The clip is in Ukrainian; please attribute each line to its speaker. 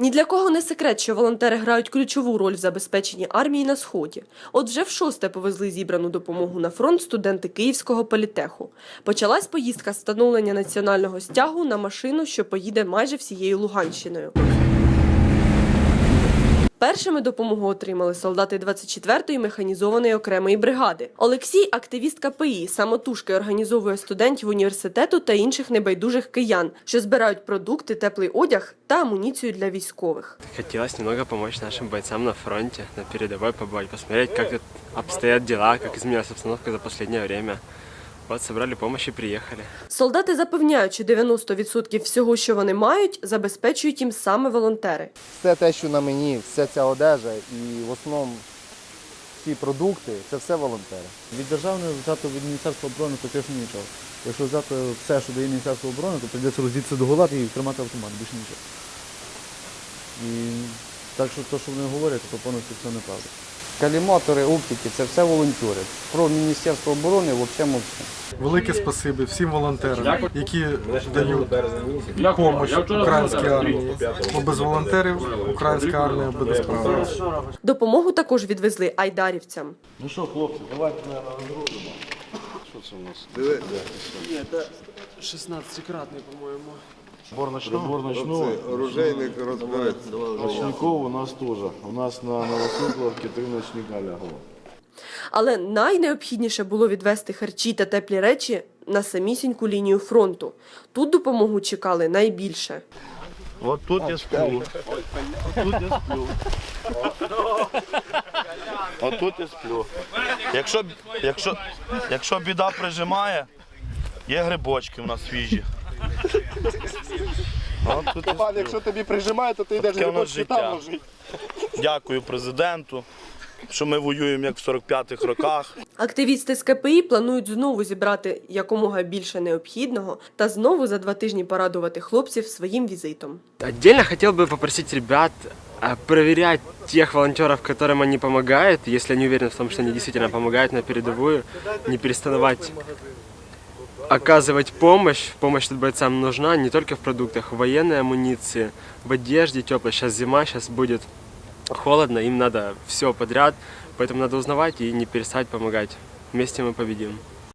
Speaker 1: Ні для кого не секрет, що волонтери грають ключову роль в забезпеченні армії на сході. От вже в шосте повезли зібрану допомогу на фронт студенти Київського політеху. Почалась поїздка встановлення національного стягу на машину, що поїде майже всією Луганщиною. Першими допомогу отримали солдати 24-ї механізованої окремої бригади. Олексій, активіст КПІ, самотужки організовує студентів університету та інших небайдужих киян, що збирають продукти, теплий одяг та амуніцію для військових.
Speaker 2: Хотелось немного помочь нашим бойцам на фронте, на передовой побывать, посмотреть, как тут обстоят дела, как изменилась обстановка за последнее время. Вот собрали помощь и приехали.
Speaker 1: Солдати запевняють, що 90% всього, що вони мають, забезпечують їм саме волонтери.
Speaker 3: все те, що на мені, вся ця одежа і в основному всі продукти, це все волонтери.
Speaker 4: Від державного взяти від Міністерства оборони практично нічого. Якщо взяти все, що дає Міністерство оборони, то прийдеться роздітися до гола і тримати автомат, більше нічого. І так що те, що вони говорять, то повністю все неправда.
Speaker 3: Каліматори, оптики це все волонтери. Про Міністерство оборони взагалі мовчу.
Speaker 5: Велике спасибі всім волонтерам, які дають допомогу українській армії. Бо без волонтерів українська армія буде справилася.
Speaker 1: Допомогу також відвезли айдарівцям.
Speaker 4: Ну що, хлопці, давайте на розгрузимо.
Speaker 2: 16-кратный, по-моему.
Speaker 4: Бор начну? Бор начну.
Speaker 6: Оружейник розбереться.
Speaker 4: Ночников у нас теж. У нас на Новосудловці три ночника лягло.
Speaker 1: Але найнеобхідніше було відвести харчі та теплі речі на самісіньку лінію фронту. Тут допомогу чекали найбільше.
Speaker 4: От тут я сплю. От тут я сплю. От тут я сплю. Якщо, якщо, якщо біда прижимає, є грибочки у нас свіжі. От тут я сплю.
Speaker 3: якщо тобі прижимає, то ти йдеш
Speaker 4: Таке у нас життя. Дякую президенту, що ми воюємо як в 45-х роках.
Speaker 1: Активісти з КПІ планують знову зібрати якомога більше необхідного та знову за два тижні порадувати хлопців своїм візитом.
Speaker 2: Отдельно хотел бы попросить ребят а, проверять тех волонтеров, которым они помогают, если они уверены в том, что они действительно помогают на передовую, не переставать оказывать помощь. Помощь тут бойцам нужна не только в продуктах, в военной амуниции, в одежде теплой. Сейчас зима, сейчас будет холодно, им надо все подряд, поэтому надо узнавать и не перестать помогать. Вместе мы победим.